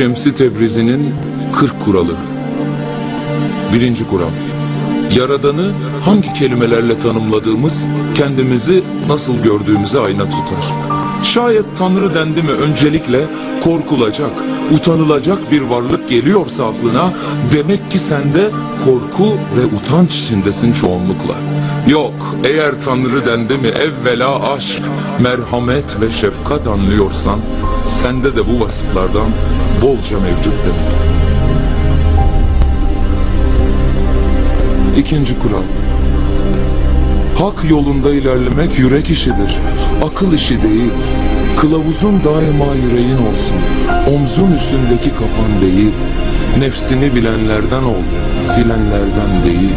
Şemsi Tebrizi'nin 40 kuralı. Birinci kural. Yaradanı hangi kelimelerle tanımladığımız kendimizi nasıl gördüğümüze ayna tutar. Şayet Tanrı dendi mi öncelikle korkulacak, utanılacak bir varlık geliyorsa aklına demek ki sende korku ve utanç içindesin çoğunlukla. Yok eğer Tanrı dendi mi evvela aşk, merhamet ve şefkat anlıyorsan sende de bu vasıflardan bolca mevcut demektir. Hak yolunda ilerlemek yürek işidir. Akıl işi değil. Kılavuzun daima yüreğin olsun. Omzun üstündeki kafan değil. Nefsini bilenlerden ol. Silenlerden değil.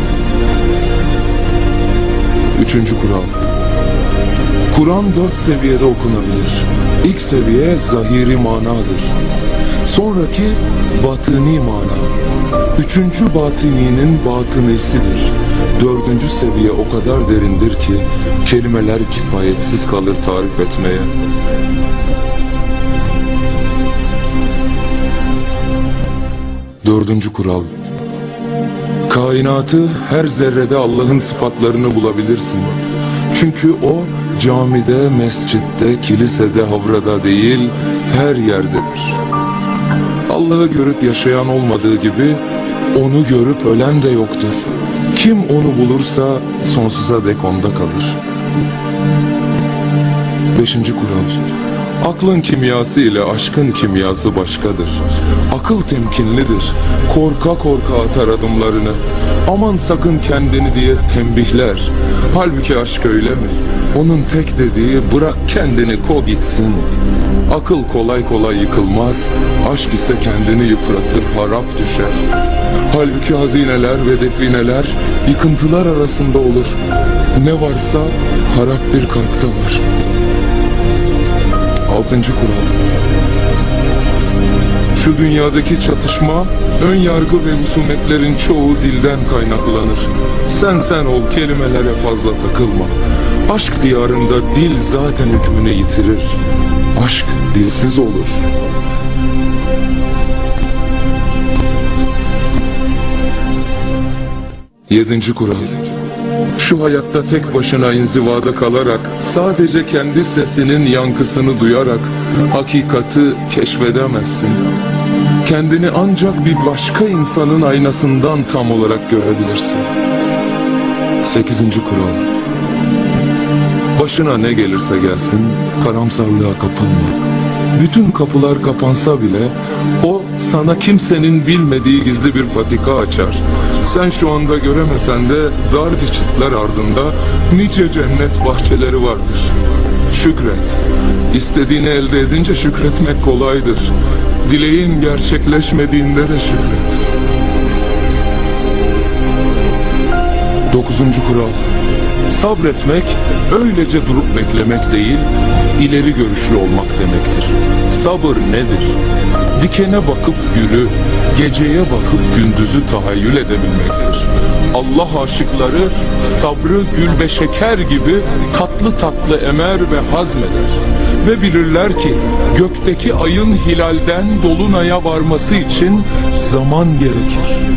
Üçüncü kural. Kur'an dört seviyede okunabilir. İlk seviye zahiri manadır. Sonraki batıni mana. Üçüncü batininin batınisidir. Dördüncü seviye o kadar derindir ki kelimeler kifayetsiz kalır tarif etmeye. Dördüncü kural. Kainatı her zerrede Allah'ın sıfatlarını bulabilirsin. Çünkü o camide, mescitte, kilisede, havrada değil her yerdedir. Allah'ı görüp yaşayan olmadığı gibi onu görüp ölen de yoktur. Kim onu bulursa sonsuza dek onda kalır. Beşinci kural. Aklın kimyası ile aşkın kimyası başkadır. Akıl temkinlidir. Korka korka atar adımlarını. Aman sakın kendini diye tembihler. Halbuki aşk öyle mi? Onun tek dediği bırak kendini ko gitsin. Akıl kolay kolay yıkılmaz. Aşk ise kendini yıpratır, harap düşer. Halbuki hazineler ve defineler yıkıntılar arasında olur. Ne varsa harap bir kalpte var. Altıncı kural. Şu dünyadaki çatışma, ön yargı ve husumetlerin çoğu dilden kaynaklanır. Sen sen ol kelimelere fazla takılma. Aşk diyarında dil zaten hükmünü yitirir. Aşk dilsiz olur. Yedinci kural. Şu hayatta tek başına inzivada kalarak, sadece kendi sesinin yankısını duyarak hakikati keşfedemezsin. Kendini ancak bir başka insanın aynasından tam olarak görebilirsin. Sekizinci kural. Başına ne gelirse gelsin, karamsarlığa kapılma. Bütün kapılar kapansa bile o sana kimsenin bilmediği gizli bir patika açar. Sen şu anda göremesen de dar geçitler ardında nice cennet bahçeleri vardır. Şükret. İstediğini elde edince şükretmek kolaydır. Dileğin gerçekleşmediğinde de şükret. Dokuzuncu kural. Sabretmek öylece durup beklemek değil, ileri görüşlü olmak demektir. Sabır nedir? Dikene bakıp gülü, geceye bakıp gündüzü tahayyül edebilmektir. Allah aşıkları sabrı gül ve şeker gibi tatlı tatlı emer ve hazmeder. Ve bilirler ki gökteki ayın hilalden dolunaya varması için zaman gerekir.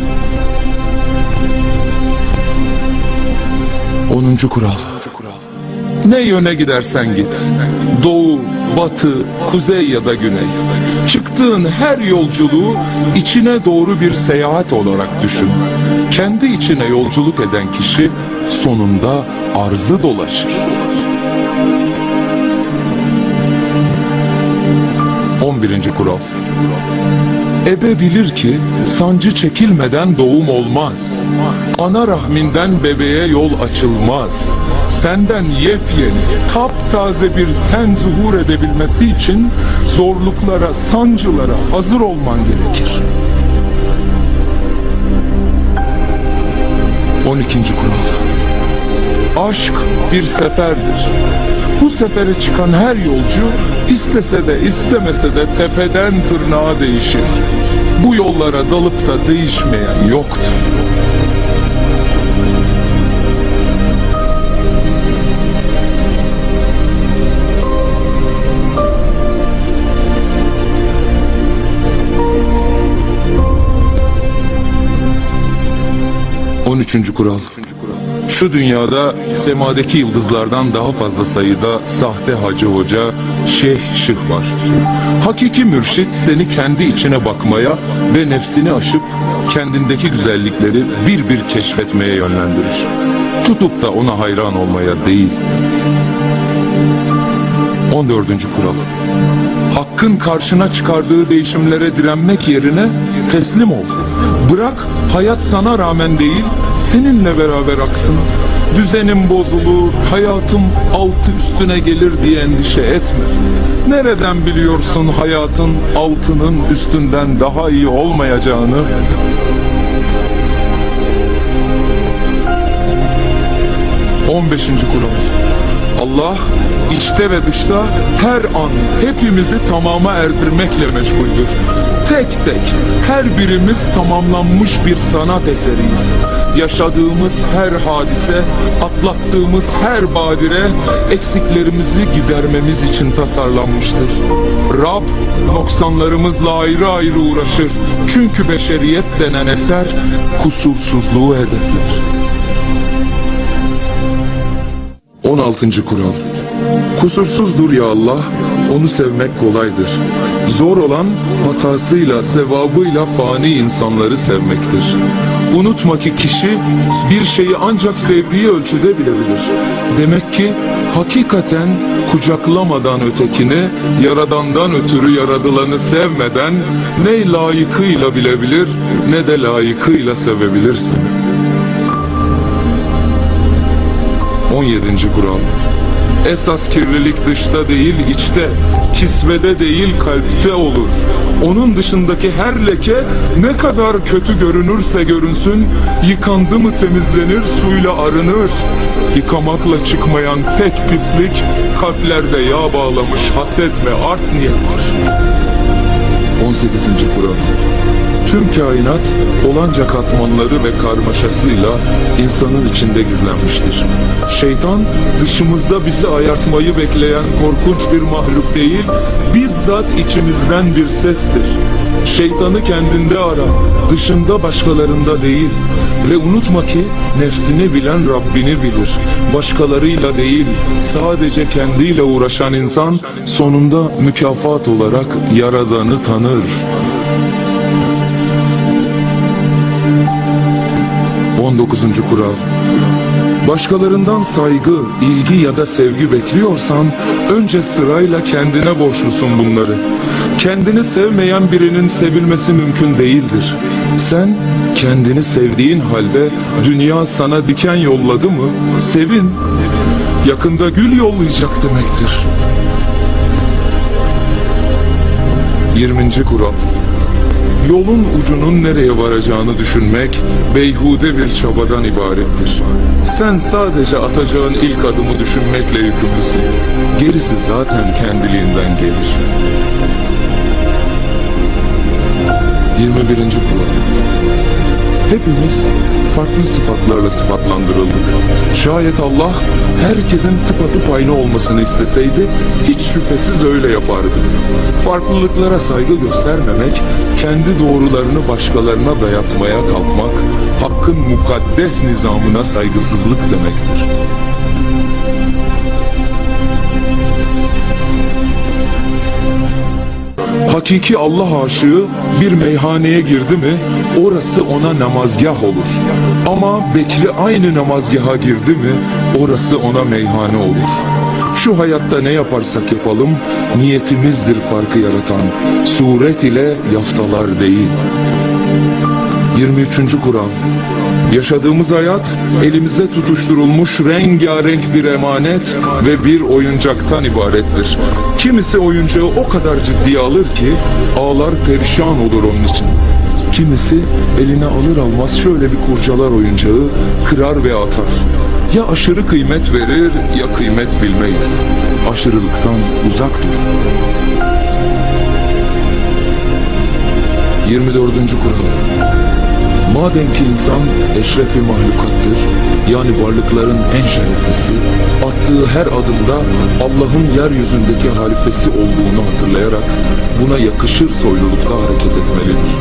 10. kural. Ne yöne gidersen git. Doğu, batı, kuzey ya da güney. Çıktığın her yolculuğu içine doğru bir seyahat olarak düşün. Kendi içine yolculuk eden kişi sonunda arzı dolaşır. 11. kural. Ebe bilir ki sancı çekilmeden doğum olmaz. Ana rahminden bebeğe yol açılmaz. Senden yepyeni, taptaze bir sen zuhur edebilmesi için zorluklara, sancılara hazır olman gerekir. 12. kural. Aşk bir seferdir. Bu sefere çıkan her yolcu istese de istemese de tepeden tırnağa değişir. Bu yollara dalıp da değişmeyen yoktur. On üçüncü kural. Şu dünyada semadaki yıldızlardan daha fazla sayıda sahte hacı hoca, şeyh şıh var. Hakiki mürşit seni kendi içine bakmaya ve nefsini aşıp kendindeki güzellikleri bir bir keşfetmeye yönlendirir. Tutup da ona hayran olmaya değil. 14. kural. Hakkın karşına çıkardığı değişimlere direnmek yerine teslim ol. Bırak hayat sana rağmen değil, seninle beraber aksın. Düzenim bozulur, hayatım altı üstüne gelir diye endişe etme. Nereden biliyorsun hayatın altının üstünden daha iyi olmayacağını? 15. kural. Allah içte ve dışta her an hepimizi tamama erdirmekle meşguldür. Tek tek her birimiz tamamlanmış bir sanat eseriyiz. Yaşadığımız her hadise, atlattığımız her badire eksiklerimizi gidermemiz için tasarlanmıştır. Rab noksanlarımızla ayrı ayrı uğraşır. Çünkü beşeriyet denen eser kusursuzluğu hedefler. 16. kural. Kusursuzdur ya Allah, onu sevmek kolaydır. Zor olan hatasıyla, sevabıyla fani insanları sevmektir. Unutma ki kişi bir şeyi ancak sevdiği ölçüde bilebilir. Demek ki hakikaten kucaklamadan ötekini, yaradandan ötürü yaradılanı sevmeden ne layıkıyla bilebilir ne de layıkıyla sevebilirsin. 17. kural. Esas kirlilik dışta değil içte, kisvede değil kalpte olur. Onun dışındaki her leke ne kadar kötü görünürse görünsün, yıkandı mı temizlenir, suyla arınır. Yıkamakla çıkmayan tek pislik, kalplerde yağ bağlamış haset ve art niyettir. 18. kural. Tüm kainat olanca katmanları ve karmaşasıyla insanın içinde gizlenmiştir. Şeytan dışımızda bizi ayartmayı bekleyen korkunç bir mahluk değil, bizzat içimizden bir sestir. Şeytanı kendinde ara, dışında başkalarında değil. Ve unutma ki nefsini bilen Rabbini bilir. Başkalarıyla değil, sadece kendiyle uğraşan insan sonunda mükafat olarak Yaradan'ı tanır. 19. kural Başkalarından saygı, ilgi ya da sevgi bekliyorsan önce sırayla kendine borçlusun bunları. Kendini sevmeyen birinin sevilmesi mümkün değildir. Sen kendini sevdiğin halde dünya sana diken yolladı mı sevin. Yakında gül yollayacak demektir. 20. kural Yolun ucunun nereye varacağını düşünmek beyhude bir çabadan ibarettir. Sen sadece atacağın ilk adımı düşünmekle yükümlüsün. Gerisi zaten kendiliğinden gelir. 21. kural Hepimiz farklı sıfatlarla sıfatlandırıldık. Şayet Allah herkesin tıpatıp aynı olmasını isteseydi hiç şüphesiz öyle yapardı. Farklılıklara saygı göstermemek, kendi doğrularını başkalarına dayatmaya kalkmak, hakkın mukaddes nizamına saygısızlık demektir. Hakiki Allah aşığı bir meyhaneye girdi mi orası ona namazgah olur. Ama Bekri aynı namazgaha girdi mi orası ona meyhane olur. Şu hayatta ne yaparsak yapalım niyetimizdir farkı yaratan. Suret ile yaftalar değil. 23. kural Yaşadığımız hayat elimize tutuşturulmuş rengarenk bir emanet ve bir oyuncaktan ibarettir. Kimisi oyuncağı o kadar ciddiye alır ki ağlar perişan olur onun için. Kimisi eline alır almaz şöyle bir kurcalar oyuncağı, kırar ve atar. Ya aşırı kıymet verir ya kıymet bilmeyiz. Aşırılıktan uzak dur. 24. kural Madem ki insan eşrefi mahlukattır, yani varlıkların en şereflisi, attığı her adımda Allah'ın yeryüzündeki halifesi olduğunu hatırlayarak buna yakışır soylulukta hareket etmelidir.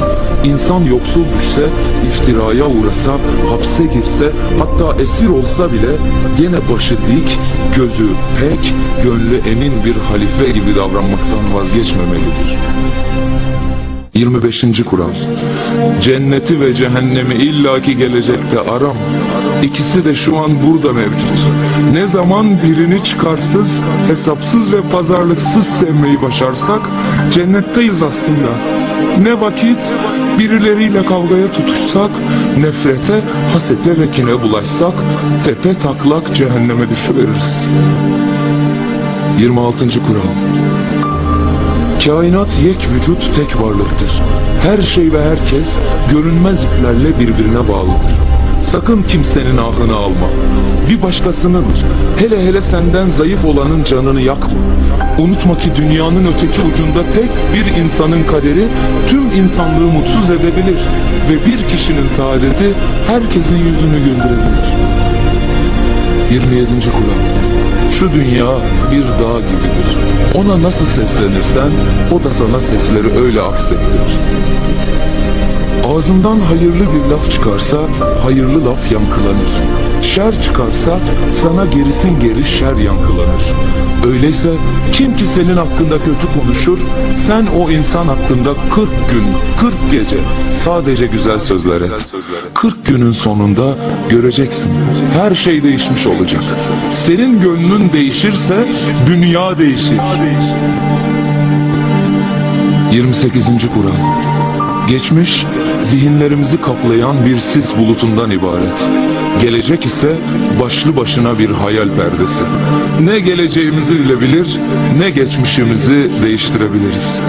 İnsan yoksul düşse, iftiraya uğrasa, hapse girse, hatta esir olsa bile gene başı dik, gözü pek, gönlü emin bir halife gibi davranmaktan vazgeçmemelidir. 25. kural Cenneti ve cehennemi illaki gelecekte aram. İkisi de şu an burada mevcut. Ne zaman birini çıkarsız, hesapsız ve pazarlıksız sevmeyi başarsak cennetteyiz aslında. Ne vakit birileriyle kavgaya tutuşsak, nefrete, hasete ve kine bulaşsak tepe taklak cehenneme düşüveririz. 26. kural Kainat yek vücut tek varlıktır. Her şey ve herkes görünmez iplerle birbirine bağlıdır. Sakın kimsenin ahını alma. Bir başkasının, hele hele senden zayıf olanın canını yakma. Unutma ki dünyanın öteki ucunda tek bir insanın kaderi tüm insanlığı mutsuz edebilir ve bir kişinin saadeti herkesin yüzünü güldürebilir. 27. kural Şu dünya bir dağ gibidir. Ona nasıl seslenirsen o da sana sesleri öyle aksettirir. Ağzından hayırlı bir laf çıkarsa hayırlı laf yankılanır. Şer çıkarsa sana gerisin geri şer yankılanır. Öyleyse kim ki senin hakkında kötü konuşur, sen o insan hakkında 40 gün, 40 gece sadece güzel sözler et. 40 günün sonunda göreceksin. Her şey değişmiş olacak. Senin gönlün değişirse dünya değişir. 28. kural Geçmiş, zihinlerimizi kaplayan bir sis bulutundan ibaret. Gelecek ise başlı başına bir hayal perdesi. Ne geleceğimizi bilebilir, ne geçmişimizi değiştirebiliriz.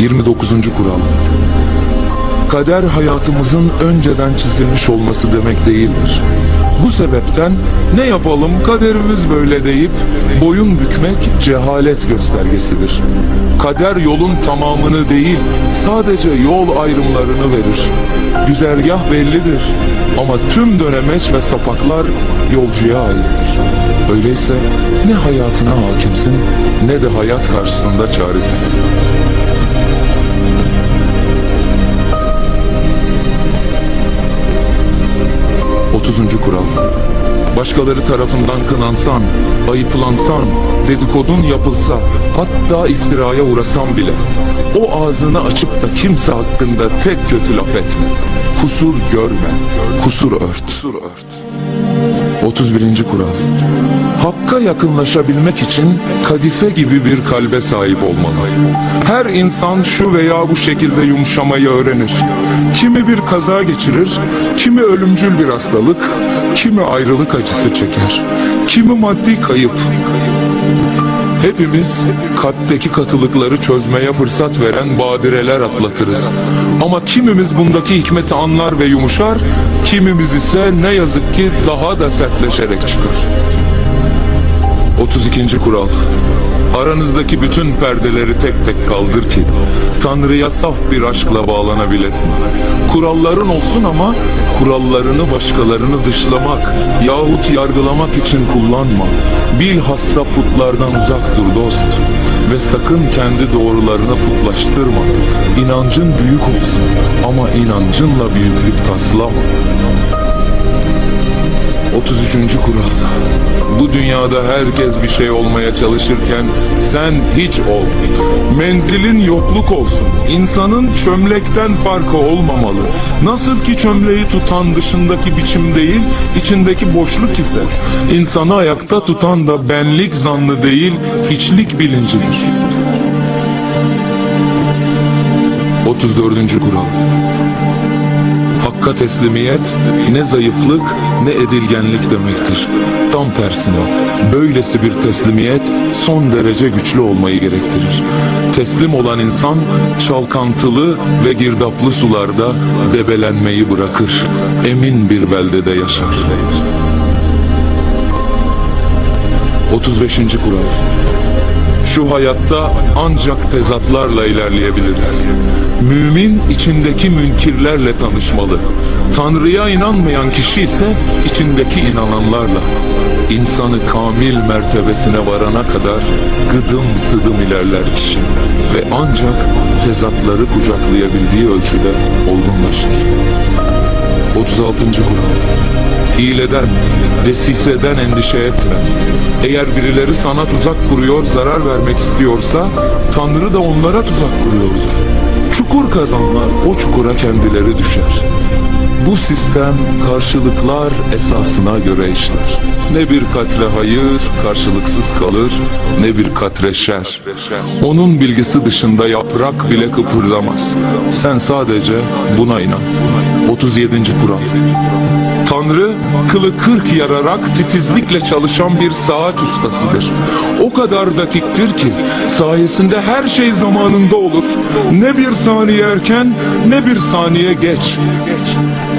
29. kural Kader hayatımızın önceden çizilmiş olması demek değildir. Bu sebepten ne yapalım kaderimiz böyle deyip boyun bükmek cehalet göstergesidir. Kader yolun tamamını değil sadece yol ayrımlarını verir. Güzergah bellidir ama tüm dönemeç ve sapaklar yolcuya aittir. Öyleyse ne hayatına hakimsin ne de hayat karşısında çaresiz. 30. kural Başkaları tarafından kınansan, ayıplansan, dedikodun yapılsa, hatta iftiraya uğrasan bile o ağzını açıp da kimse hakkında tek kötü laf etme. Kusur görme, kusur ört. 31. kural Hakka yakınlaşabilmek için kadife gibi bir kalbe sahip olmalı. Her insan şu veya bu şekilde yumuşamayı öğrenir. Kimi bir kaza geçirir, kimi ölümcül bir hastalık, kimi ayrılık acısı çeker, kimi maddi kayıp. Hepimiz kalpteki katılıkları çözmeye fırsat veren badireler atlatırız. Ama kimimiz bundaki hikmeti anlar ve yumuşar, kimimiz ise ne yazık ki daha da sertleşerek çıkar. 32. kural Aranızdaki bütün perdeleri tek tek kaldır ki Tanrı'ya saf bir aşkla bağlanabilesin. Kuralların olsun ama kurallarını başkalarını dışlamak yahut yargılamak için kullanma. Bilhassa putlardan uzak dur dost. Ve sakın kendi doğrularını putlaştırma. İnancın büyük olsun ama inancınla büyüklük taslama. 33. kural. Bu dünyada herkes bir şey olmaya çalışırken sen hiç ol. Menzilin yokluk olsun. İnsanın çömlekten farkı olmamalı. Nasıl ki çömleği tutan dışındaki biçim değil, içindeki boşluk ise insanı ayakta tutan da benlik zannı değil, hiçlik bilincidir. 34. kural. Hakka teslimiyet ne zayıflık ne edilgenlik demektir. Tam tersine böylesi bir teslimiyet son derece güçlü olmayı gerektirir. Teslim olan insan çalkantılı ve girdaplı sularda debelenmeyi bırakır. Emin bir beldede yaşar. 35. kural Şu hayatta ancak tezatlarla ilerleyebiliriz. Mümin içindeki münkirlerle tanışmalı. Tanrı'ya inanmayan kişi ise içindeki inananlarla. İnsanı kamil mertebesine varana kadar gıdım sıdım ilerler kişi. Ve ancak tezatları kucaklayabildiği ölçüde olgunlaşır. 36. Kural Hileden, desiseden endişe etme. Eğer birileri sana tuzak kuruyor, zarar vermek istiyorsa, Tanrı da onlara tuzak kuruyordur. Çukur kazanlar o çukura kendileri düşer. Bu sistem karşılıklar esasına göre işler. Ne bir katre hayır karşılıksız kalır, ne bir katre şer. Onun bilgisi dışında yaprak bile kıpırdamaz. Sen sadece buna inan. 37. Kural Tanrı kılı kırk yararak titizlikle çalışan bir saat ustasıdır. O kadar dakiktir ki sayesinde her şey zamanında olur. Ne bir saniye erken ne bir saniye geç.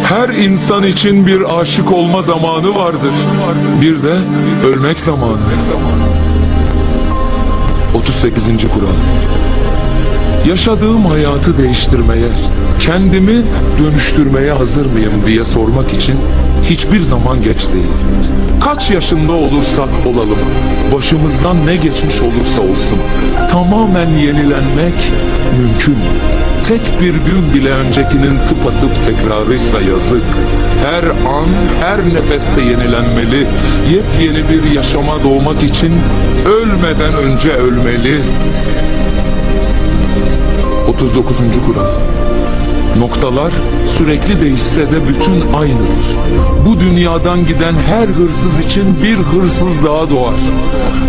Her insan için bir aşık olma zamanı vardır. Bir de ölmek zamanı. 38. Kural Yaşadığım hayatı değiştirmeye, kendimi dönüştürmeye hazır mıyım diye sormak için hiçbir zaman geç değil. Kaç yaşında olursak olalım, başımızdan ne geçmiş olursa olsun, tamamen yenilenmek mümkün. Tek bir gün bile öncekinin tıpatıp tekrarıysa yazık. Her an, her nefeste yenilenmeli. Yepyeni bir yaşama doğmak için ölmeden önce ölmeli. 39. kural. Noktalar sürekli değişse de bütün aynıdır. Bu dünyadan giden her hırsız için bir hırsız daha doğar.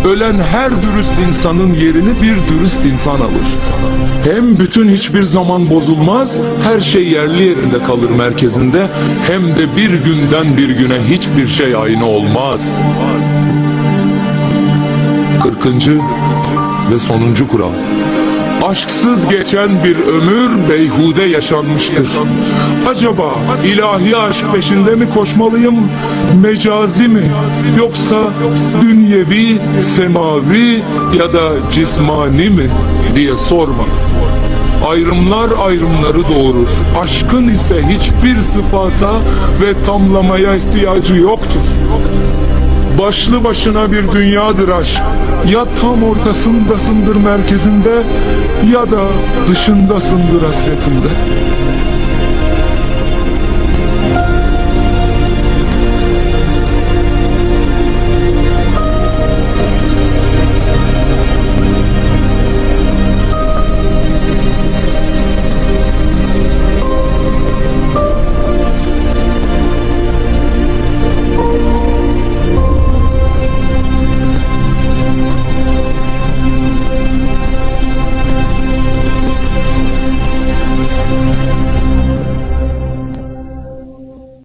Ölen her dürüst insanın yerini bir dürüst insan alır. Hem bütün hiçbir zaman bozulmaz, her şey yerli yerinde kalır merkezinde, hem de bir günden bir güne hiçbir şey aynı olmaz. 40. ve sonuncu kural. Aşksız geçen bir ömür beyhude yaşanmıştır. Acaba ilahi aşk peşinde mi koşmalıyım, mecazi mi, yoksa dünyevi, semavi ya da cismani mi diye sorma. Ayrımlar ayrımları doğurur. Aşkın ise hiçbir sıfata ve tamlamaya ihtiyacı yoktur. Başlı başına bir dünyadır aşk. Ya tam ortasındasındır merkezinde ya da dışındasındır hasretinde.